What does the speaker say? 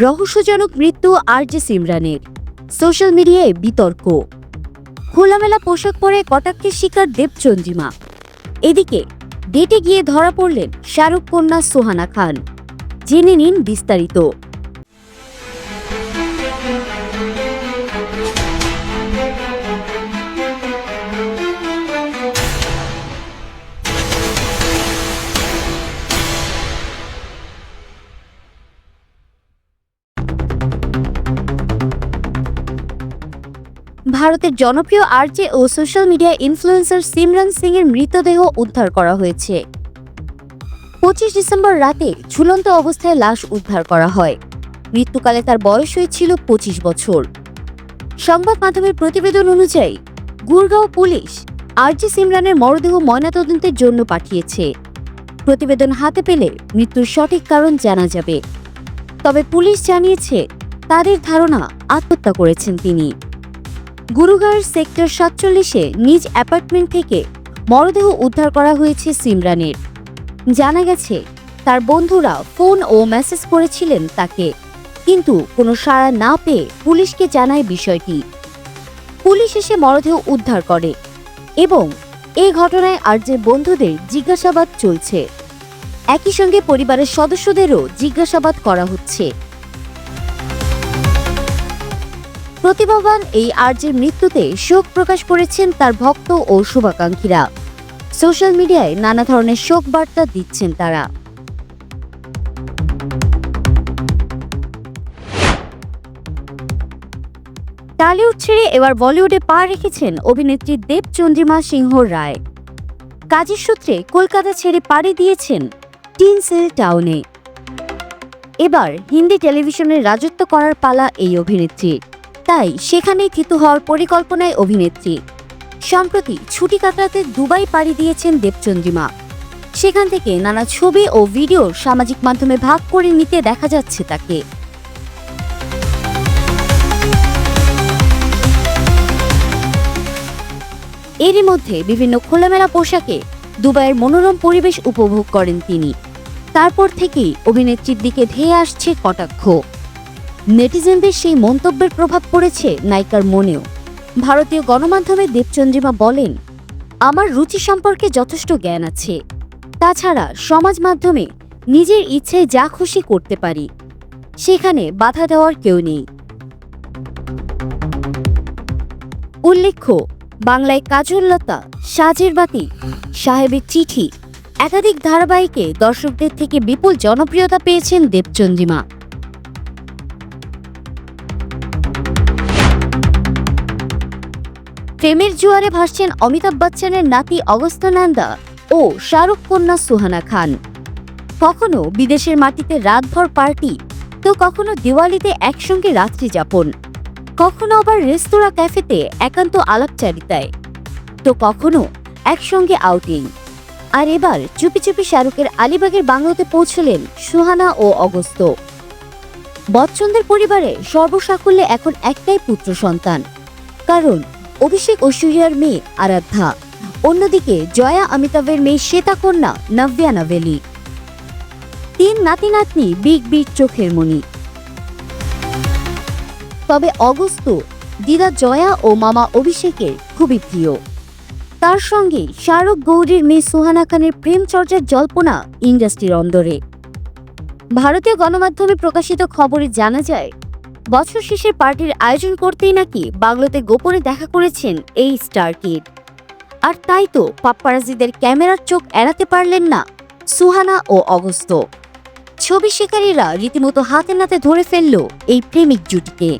রহস্যজনক মৃত্যু আর J সিমরানের। Social মিডিয়ায় বিতর্ক। খোলামেলা পোশাক পরে কটাক্ষের শিকার দেবচন্দ্রিমা। এদিকে, ডেটে গিয়ে ধরা পড়লেন শাহরুখ কন্যা সোহানা খান। জেনে নিন বিস্তারিত। ভারতের জনপ্রিয় আরজে ও social media influencer Simran Singh এর মৃতদেহ উদ্ধার করা হয়েছে। পঁচিশ ডিসেম্বর রাতে ঝুলন্ত অবস্থায় লাশ উদ্ধার করা হয়। মৃত্যুকালে তার বয়স হয়েছিল পঁচিশ বছর। সংবাদ মাধ্যমের প্রতিবেদন অনুযায়ী, গুরগাঁও পুলিশ আরজি সিমরানের মরদেহ ময়নাতদন্তের জন্য পাঠিয়েছে। প্রতিবেদন হাতে পেলে মৃত্যুর সঠিক কারণ জানা যাবে। তবে পুলিশ জানিয়েছে, তাদের ধারণা আত্মহত্যা করেছেন তিনি। গুরুগাঁওর সেক্টর সাতচল্লিশে নিজ অ্যাপার্টমেন্ট থেকে মরদেহ উদ্ধার করা হয়েছে সিমরানের। জানা গেছে, তার বন্ধুরা ফোন ও মেসেজ করেছিলেন তাকে, কিন্তু কোনো সাড়া না পেয়ে পুলিশকে জানায় বিষয়টি। পুলিশ এসে মরদেহ উদ্ধার করে এবং এই ঘটনায় আর যে বন্ধুদের জিজ্ঞাসাবাদ চলছে। একই সঙ্গে পরিবারের সদস্যদেরও জিজ্ঞাসাবাদ করা হচ্ছে। প্রতিভাবান এই আর্যের মৃত্যুতে শোক প্রকাশ করেছেন তার ভক্ত ও শুভাকাঙ্ক্ষীরা। সোশ্যাল মিডিয়ায় নানা ধরনের শোক বার্তা দিচ্ছেন তারা। টালিউড ছেড়ে এবার বলিউডে পা রেখেছেন অভিনেত্রী দেবচন্দ্রিমা সিংহ রায়। কাজের সূত্রে কলকাতা ছেড়ে পাড়ি দিয়েছেন টিনসেল টাউনে। এবার হিন্দি টেলিভিশনের রাজত্ব করার পালা এই অভিনেত্রীর। তাই সেখানেই থিত হওয়ার পরিকল্পনায় অভিনেত্রী। সম্প্রতি ছুটি কাটাতে দুবাই পাড়ি দিয়েছেন দেবচন্দ্রিমা। সেখান থেকে নানা ছবি ও ভিডিও সামাজিক মাধ্যমে ভাগ করে নিতে দেখা যাচ্ছে তাকে। এরই মধ্যে বিভিন্ন খোলামেলা পোশাকে দুবাইয়ের মনোরম পরিবেশ উপভোগ করেন তিনি। তারপর থেকেই অভিনেত্রীর দিকে ধেয়ে আসছে কটাক্ষ। নেটিজেনদের সেই মন্তব্যের প্রভাব পড়েছে নায়িকার মনেও। ভারতীয় গণমাধ্যমে দেবচন্দ্রিমা বলেন, আমার রুচি সম্পর্কে যথেষ্ট জ্ঞান আছে। তাছাড়া সমাজ মাধ্যমে নিজের ইচ্ছে যা খুশি করতে পারি, সেখানে বাধা দেওয়ার কেউ নেই। উল্লেখ্য, বাংলায় কাজললতা, সাজের বাতি, সাহেবের চিঠি, একাধিক ধারাবাহিকে দর্শকদের থেকে বিপুল জনপ্রিয়তা পেয়েছেন দেবচন্দ্রিমা। প্রেমের জোয়ারে ভাসছেন অমিতাভ বচ্চনের নাতি অগস্ত নন্দা ও শাহরুখ কন্যা সুহানা খান। কখনো বিদেশের মাটিতে রাতভর পার্টি, তো কখনো দিওয়ালিতে একসঙ্গে রাত্রি যাপন। কখনো আবার রেস্তোরাঁ ক্যাফেতে একান্ত আলাপচারিতায়। তো কখনো একসঙ্গে আউটিং আর এবার চুপি চুপি শাহরুখের আলিবাগের বাংলোতে পৌঁছলেন সুহানা ও অগস্ত বচ্চনদের পরিবারে সর্বসাকুল্যে এখন একটাই পুত্র সন্তান, কারণ অভিষেক ঐশ্বরিয়ার মেয়ে আরাধ্যা। অন্যদিকে জয়া অমিতাভের মেয়ে শ্বেতা কন্যা নব্যা নভেলি। তিন নাতি নাতনি বিগ বিগ চোখের মণি। তবে অগস্ত দিদা জয়া ও মামা অভিষেকের খুবই প্রিয়। তার সঙ্গে শাহরুখ গৌরীর মেয়ে সুহানা খানের প্রেম চর্চার জল্পনা ইন্ডাস্ট্রির অন্দরে। ভারতীয় গণমাধ্যমে প্রকাশিত খবরে জানা যায় বছর শেষে পার্টির আয়োজন করতেই নাকি বাংলোতে গোপনে দেখা করেছেন এই স্টার কিড। আর তাই তো পাপ্পারাজিদের ক্যামেরার চোখ এড়াতে পারলেন না সুহানা ও অগস্ত। ছবি শিকারীরা রীতিমতো হাতে নাতে ধরে ফেলল এই প্রেমিক জুটিকে।